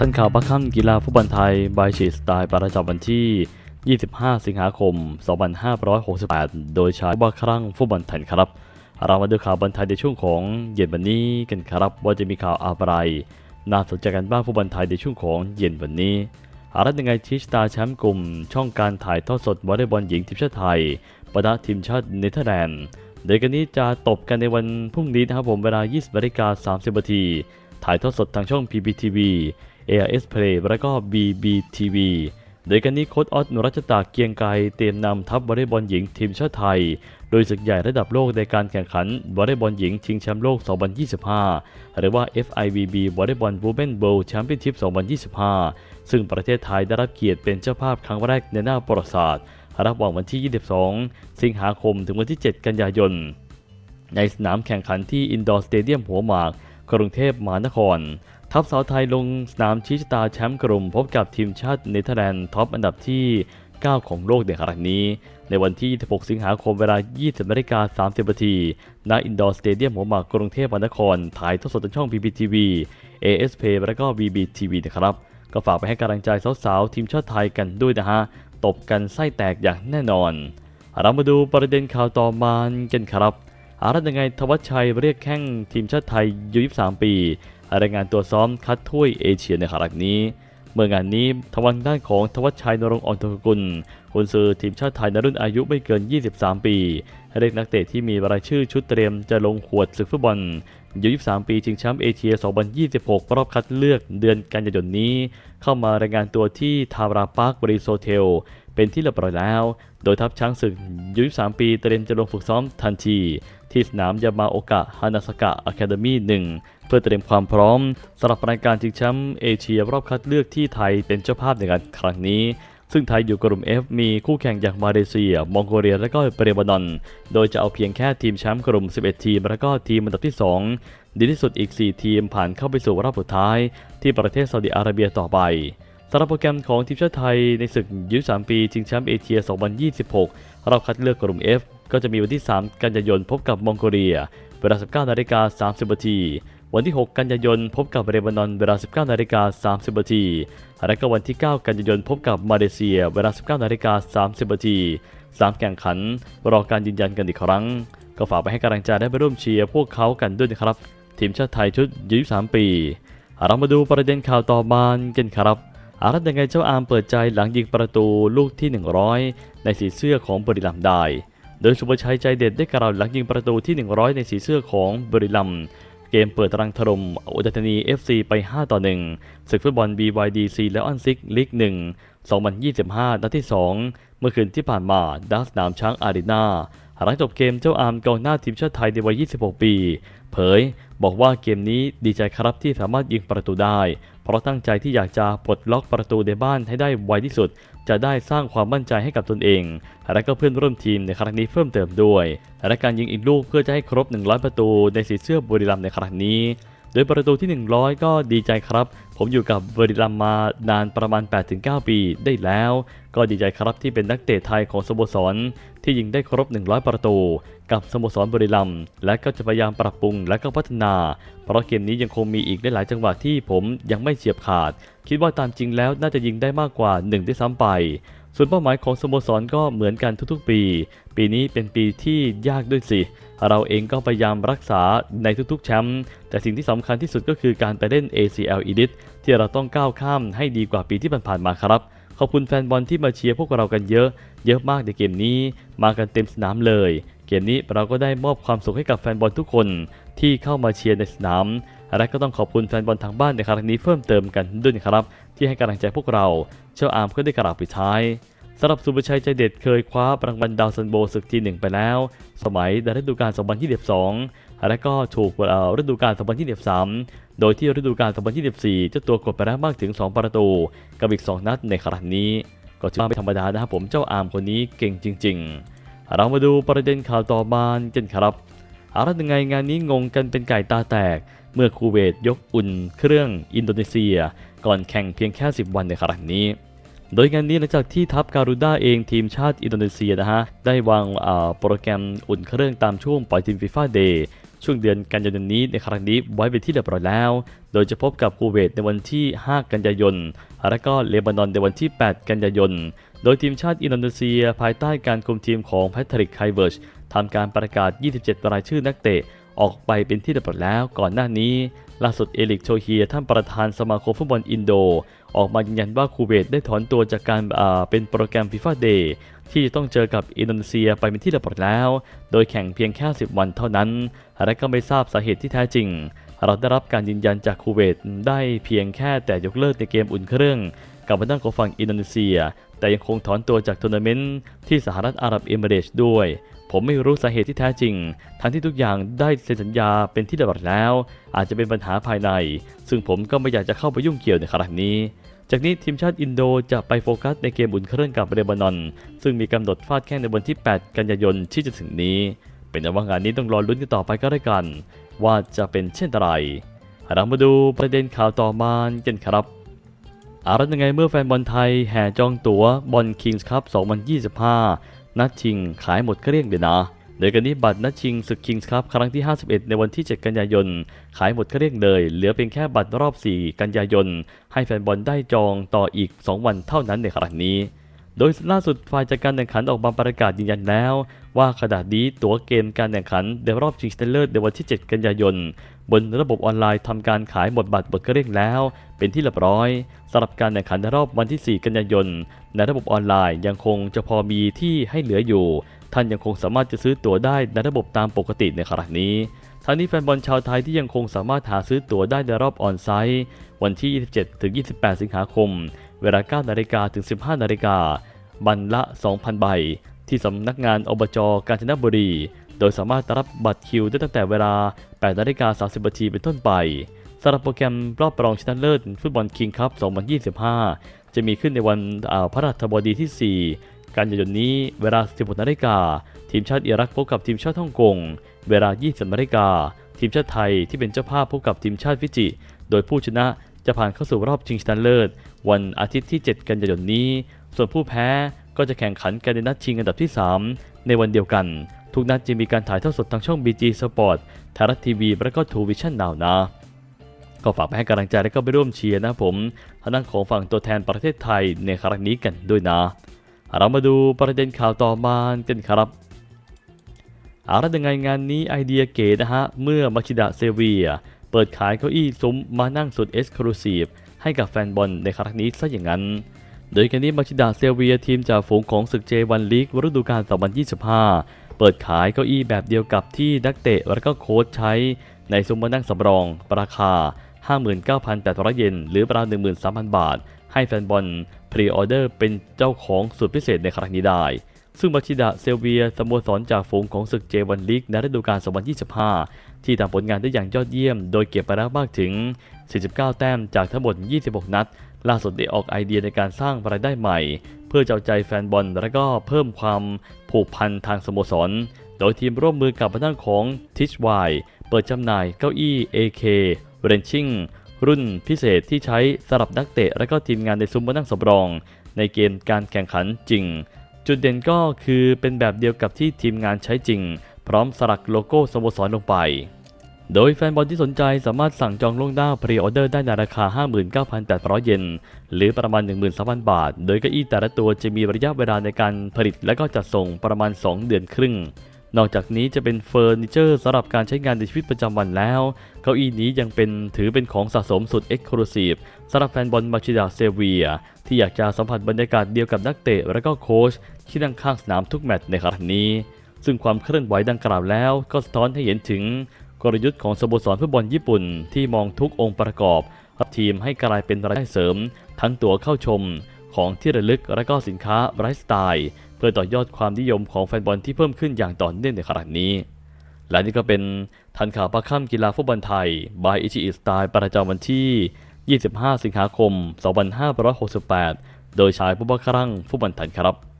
ท่านข่าวประค่ำกีฬาฟุตบอลไทยบายชีสไตล์ประจำวันที่ 25 สิงหาคม 2568 โดยช้ว่าครั้งฟุตบอลไทยครับ เรามาดูข่าวบอลไทยในช่วงของเย็นวันนี้กันครับ ว่าจะมีข่าวอะไร น่าสนใจกันบ้างฟุตบอลไทยในช่วงของเย็นวันนี้อารัตยังไงทิชตาแชมป์กลุ่ม ช่องการถ่ายทอดสดวอลเลย์บอลหญิงทีมชาติไทยประทะทีมชาติเนเธอร์แลนด์โดยกันนี้จะตบกันในวันพรุ่งนี้นะครับผมเวลา 20นาฬิกา30นาทีถ่ายทอดสดทางช่อง PPTV ARS Play และก็ BBTV โดยกันนี้โค้ชออสนรัชตาเกียงไกรเตรียมนำทัพวอลเลย์บอลหญิงทีมชาติไทย โดยศึกใหญ่ระดับโลกในการแข่งขันวอลเลย์บอลหญิงชิงแชมป์โลก 2025 หรือว่า FIVB Volleyball Women World Championship 2025 ซึ่งประเทศไทยได้รับเกียรติเป็นเจ้าภาพครั้งแรกในหน้าประวัติศาสตร์ระหว่างวันที่ 22 สิงหาคมถึงวันที่ 7 กันยายน ในสนามแข่งขันที่อินดอร์สเตเดียมหัวหมาก กรุงเทพมหานคร ทัพสาวไทยลงสนามชี้ชะตาแชมป์กลุ่มพบกับทีมชาติเนเธอร์แลนด์ท็อปอันดับที่ 9 ของโลกในครั้งนี้ ในวันที่ 26 สิงหาคมเวลา 20นาฬิกา30นาทีณอินดอร์สเตเดียมหัวหมากกรุงเทพมหานคร ถ่ายทอดสดทางช่อง PPTV ASP และก็ BBTV นะครับ ก็ฝากไปให้กำลังใจสาวๆ ทีมชาติไทยกันด้วยนะฮะ ตบกันไส้แตกอย่างแน่นอน เรามาดูประเด็นข่าวต่อมากันครับอารัตยังไงทวัชชัยเรียกแข้งทีมชาติไทยอายุ23 ปี รายงานตัวซ้อมคัดถ้วยเอเชียในครั้งนี้ เมื่องานนี้ทวันด้านของทวัชชัยนรงค์ออนทกุลกุนซือทีมชาติไทยในรุ่นอายุไม่เกิน 23 ปีเรียกนักเตะที่มีรายชื่อชุดเตรียมจะลงขวดศึกฟุตบอลอายุ23 ปีชิงแชมป์เอเชีย 2026 รอบคัดเลือกเดือนกันยายนนี้ เข้ามารายงานตัวที่ทาราพาร์คบริโซเทล เป็นที่เรียบร้อยแล้ว โดยทัพช้างศึกยุ23ปีเตรียมจะลงฝึกซ้อมทันที ที่สนามยามาโอกะฮานาสกะอะคาเดมี่หนึ่งเพื่อเตรียมความพร้อมสำหรับรายการชิงแชมป์เอเชียรอบคัดเลือกที่ไทยเป็นเจ้าภาพในการครั้งนี้ซึ่งไทยอยู่กลุ่ม F มีคู่แข่งจากมาเลเซีย มองโกเลีย และก็เปรบานอน โดยจะเอาเพียงแค่ทีมแชมป์กลุ่ม 11 ทีม และก็ทีมอันดับที่ 2 ดีที่สุดอีก 4 ทีมผ่านเข้าไปสู่รอบสุดท้าย ที่ประเทศซาอุดิอาระเบียต่อไปำหรับโปรแกรมของทีมชาติไทยในศึกยุ3ปีชิงแชมป์เอเชีย 2026 รอบคัดเลือกกลุ่ม F ก็จะมีวันที่ 3 กันยายนพบกับมองโกเลีย เวลา 19นาฬิกา30นาทีวันที่ 6 กันยายนพบกับเรบานอนเวลา 19นาฬิกา30นาทีและก็วันที่ 9 กันยายนพบกับมาเลเซีย เวลา 19นาฬิกา30นาทีสามแข่งขันรอการยืนยันกันอีกครั้ง ก็ฝากไปให้กำลังใจได้ไปร่วมเชียร์พวกเขากันด้วยนะครับ ทีมชาติไทยชุด 23 ปี เรามาดูประเด็นข่าวต่อมากันครับ อารัตยังไงเจ้าอาร์มเปิดใจหลังยิงประตูลูกที่ 100 ในสีเสื้อของบริลัมได้ โดยสุภชัยใจเด็ดได้กล่าวหลังยิงประตูที่ 100 ในสีเสื้อของบริลัมเกมเปิดตรังถล่มอุดรธานี FC ไป 5 ต่อ 1 ศึกฟุตบอล BYDC และออนซิกลีก 1 2025 นัดที่ 2 เมื่อคืนที่ผ่านมาดัสนามช้างอารีนาหลังจบเกมเจ้าอาร์มกองหน้าทีมชาติไทยในวัย 26 ปี เผย บอกว่าเกมนี้ดีใจครับที่สามารถยิงประตูได้ เพราะตั้งใจที่อยากจะปลดล็อกประตูในบ้านให้ได้ไวที่สุด จะได้สร้างความมั่นใจให้กับตนเอง และก็เพื่อนร่วมทีมในครั้งนี้เพิ่มเติมด้วย และการยิงอีกลูกเพื่อจะให้ครบ 100 ประตูในสีเสื้อบุรีรัมย์ในครั้งนี้ โดยประตูที่ 100 ก็ดีใจครับ ผมอยู่กับบุรีรัมมานานประมาณ 8-9 ปีได้แล้ว ก็ดีใจครับที่เป็นนักเตะไทยของสโมสร ที่ยิงได้ครบ 100 ประตู กับสโมสรบริลัม และก็จะพยายามปรับปรุงและก็พัฒนา เพราะเกมนี้ยังคงมีอีกหลายจังหวะที่ผมยังไม่เฉียบขาด คิดว่าตามจริงแล้วน่าจะยิงได้มากกว่า1ด้ซ้ำไป ส่วนเป้าหมายของสโมสรก็เหมือนกันทุกๆปี ปีนี้เป็นปีที่ยากด้วยสิ เราเองก็พยายามรักษาในทุกๆแชมป์ แต่สิ่งที่สำคัญที่สุดก็คือการไปเล่น ACL Elite ที่เราต้องก้าวข้ามให้ดีกว่าปีที่ผ่านๆมาครับ ขอบคุณแฟนบอลที่มาเชียร์พวกเรากันเยอะ เยอะมากในเกมนี้ มากันเต็มสนามเลย เกมนี้เราก็ได้มอบความสุขให้กับแฟนบอลทุกคนที่เข้ามาเชียร์ในสนาม และก็ต้องขอบคุณแฟนบอลทางบ้านในครั้งนี้เพิ่มเติมกันด้วยนะครับ ที่ให้กำลังใจพวกเราเจ้าอาร์มก็ได้กล่าวปิดท้ายสำหรับสุภชัยใจเด็ดเคยคว้ารางวัลดาวซันโบศึกทีหนึ่งไปแล้ว สมัยฤดูกาล 2022 และก็ถูกเอ่อฤดูกาล 2023 โดยที่ฤดูกาล 2024 เจ้าตัวกดไปแล้วมากถึง 2 ประตู กับอีก 2 นัดในครั้งนี้ ก็ถือว่าไม่ธรรมดานะครับผมเจ้าอาร์มคนนี้เก่งจริง ๆ เรามาดูประเด็นข่าวต่อมากันครับอารัตยังไงงานนี้งงกันเป็นไก่ตาแตก เมื่อคูเวตยกอุ่นเครื่องอินโดนีเซีย ก่อนแข่งเพียงแค่ 10 วันในครั้งนี้ โดยงานนี้หลังจากที่ทัพการุด้าเองทีมชาติอินโดนีเซียนะฮะ ได้วางโปรแกรมอุ่นเครื่องตามช่วงปล่อยทีมฟีฟ่าเดย์ช่วงเดือนกันยายนนี้ในครั้งนี้ไว้เป็นที่เรียบร้อยแล้ว โดยจะพบกับคูเวตในวันที่ 5 กันยายน และก็เลบานอนในวันที่ 8 กันยายน โดยทีมชาติอินโดนีเซีย ภายใต้การคุมทีมของแพทริกไคเวิร์ชทำการประกาศ 27 รายชื่อนักเตะ ออกไปเป็นที่เรียบร้อยแล้วก่อนหน้านี้ ล่าสุดเอลิกโชเฮียท่านประธานสมาคมฟุตบอลอินโด ออกมายืนยันว่าคูเวตได้ถอนตัวจากการเป็นโปรแกรมฟีฟ่าเดย์ที่จะต้องเจอกับอินโดนีเซียไปเป็นที่เรียบร้อยแล้ว โดยแข่งเพียงแค่ 10 วันเท่านั้น และก็ไม่ทราบสาเหตุที่แท้จริง เราได้รับการยืนยันจากคูเวตได้เพียงแค่แต่ยกเลิกในเกมอุ่นเครื่องกับทางด้านของฝั่งอินโดนีเซีย แต่ยังคงถอนตัวจากทัวร์นาเมนต์ที่สหรัฐอาหรับเอมิเรตส์ด้วย ผมไม่รู้สาเหตุที่แท้จริง ทั้งที่ทุกอย่างได้เซ็นสัญญาเป็นที่เรียบร้อยแล้ว อาจจะเป็นปัญหาภายใน ซึ่งผมก็ไม่อยากจะเข้าไปยุ่งเกี่ยวในครั้งนี้ จากนี้ทีมชาติอินโดจะไปโฟกัสในเกมอุ่นเครื่องกับเลบานอน ซึ่งมีกำหนดฟาดแข้งในวันที่ 8 กันยายนที่จะถึงนี้ เป็นว่างานนี้ต้องรอลุ้นกันต่อไปก็ได้กัน ว่าจะเป็นเช่นไรเรามาดูประเด็นข่าวต่อมากันครับอารัยังไงเมื่อแฟนบอลไทยแห่จองตั๋วบอลคิงส์คัพ2025 นัดชิงขายหมดเกลี้ยงเลยนะโดยกันนี้บัตรนัดชิงศึกคิงส์คับครั้งที่ 51 ในวันที่ 7 กันยายน ขายหมดเกลี้ยงเลย เหลือเพียงแค่บัตรรอบ 4 กันยายน ให้แฟนบอลได้จองต่ออีก 2 วันเท่านั้นในครั้งนี้ โดยล่าสุดฝ่ายจัดการแข่งขันออกมาประกาศยืนยันแล้ว ว่าขณะนี้ตั๋วเกมการแข่งขันในรอบชิงชนะเลิศในวันที่ 7 กันยายน บนระบบออนไลน์ทำการขายหมดบัตรหมดเกลี้ยงแล้ว เป็นที่เรียบร้อยสำหรับการแข่งขันในรอบวันที่ 4 กันยายน ในระบบออนไลน์ยังคงจะพอมีที่ให้เหลืออยู่ ท่านยังคงสามารถจะซื้อตั๋วได้ในระบบตามปกติในขณะนี้ทั้งนี้แฟนบอลชาวไทยที่ยังคงสามารถหาซื้อตั๋วได้ในรอบออนไซต์วันที่ 27 ถึง 28 สิงหาคม เวลา 9 นาฬิกาถึง 15 นาฬิกาบันละ 2,000 ใบ ที่สำนักงานอบจกาญจนบุรี โดยสามารถรับบัตรคิวได้ตั้งแต่เวลา 8นาฬิกา30นาทีเป็นต้นไปสำหรับโปรแกรมรอบรองชนะเลิศฟุตบอลคิงคัพ 2025 จะมีขึ้นในวันอ่าพระราชบดีที่ 4 กันยายนนี้เวลา 16นาฬิกาทีมชาติอิรักพบกับทีมชาติฮ่องกง เวลา 20นาฬิกาทีมชาติไทยที่เป็นเจ้าภาพพบกับทีมชาติฟิจิ โดยผู้ชนะจะผ่านเข้าสู่รอบชิงชนะเลิศ วันอาทิตย์ที่ 7 กันยายนนี้ ส่วนผู้แพ้ ก็จะแข่งขันกันในนัดชิงอันดับที่ 3 ในวันเดียวกัน ทุกนัดจะมีการถ่ายทอดสดทางช่อง BG Sport ไทยรัฐทีวีและก็ทูวิชั่นนาวนะก็ฝากไปให้กำลังใจและก็ไปร่วมเชียร์นะผมทางด้านของฝั่งตัวแทนประเทศไทยในครั้งนี้กันด้วยนะ เรามาดูประเด็นข่าวต่อมากันครับอาละยังไงงานนี้ไอเดียเก๋นะฮะ เมื่อมาชิดะเซเวีย เปิดขายเก้าอี้ซุ้มมานั่งสุดเอ็กซ์คลูซีฟให้กับแฟนบอลในครั้งนี้ซะอย่างนั้น โดยกันนี้มาชิดะเซเวียทีมจากฝูงของศึกเจวันลีกฤดูกาล 2025 เปิดขายเก้าอี้แบบเดียวกับที่นักเตะและก็โค้ชใช้ในซุ้มมานั่งสำรอง ราคา 59,800 เยนหรือประมาณ13,000 บาท ให้แฟนบอลพรีออเดอร์เป็นเจ้าของสุดพิเศษในครั้งนี้ได้ ซึ่งมาชิดะเซเวียสโมสรจากฝูงของศึกเจวันลีกในฤดูกาล 2025 ที่ทำผลงานได้อย่างยอดเยี่ยม โดยเก็บไปแล้วมากถึง 49 แต้มจากทั้งหมด 26 นัด ล่าสุดได้ออกไอเดียในการสร้างรายได้ใหม่ เพื่อเจ้าใจแฟนบอลและก็เพิ่มความผูกพันทางสโมสร โดยทีมร่วมมือกับพนักของ t i c h y เปิดจำหน่ายเก้าอี้ AK r e n c h i n g รุ่นพิเศษที่ใช้สำหรับนักเตะ และก็ทีมงานในซุ้มมานั่งสำรอง ในเกมการแข่งขันจริง จุดเด่นก็คือเป็นแบบเดียวกับที่ทีมงานใช้จริง พร้อมสลักโลโก้สโมสรลงไป โดยแฟนบอลที่สนใจสามารถสั่งจองล่วงหน้าพรีออเดอร์ได้ในราคา 59,800 เยน หรือประมาณ 13,000 บาท โดยเก้าอี้แต่ละตัวจะมีระยะเวลาในการผลิตและก็จัดส่งประมาณ 2 เดือนครึ่ง นอกจากนี้จะเป็นเฟอร์นิเจอร์สำหรับการใช้งานในชีวิตประจำวันแล้ว เก้าอี้นี้ยังเป็นถือเป็นของสะสมสุดเอ็กซ์คลูซีฟสำหรับแฟนบอลมาชิดาเซเวีย ที่อยากจะสัมผัสบรรยากาศเดียวกับนักเตะและก็โค้ชที่นั่งข้างสนามทุกแมตช์ในครั้งนี้ ซึ่งความเคลื่อนไหวดังกล่าวแล้ว ก็สะท้อนให้เห็นถึง กลยุทธ์ของสโมสรฟุตบอลญี่ปุ่นที่มองทุกองค์ประกอบรับทีมให้กลายเป็นรายได้เสริม ทั้งตั๋วเข้าชม ของที่ระลึกและก็สินค้าไลฟ์สไตล์เพื่อต่อยอดความนิยมของแฟนบอลที่เพิ่มขึ้นอย่างต่อเนื่องในขณะนี้ และนี่ก็เป็นทันข่าวประค่ำกีฬาฟุตบอลไทย บายอิชิอิสไตล์ประจำวันที่ 25 สิงหาคม 2568 โดยชายผู้บังคับฟุตบอลไทยครับ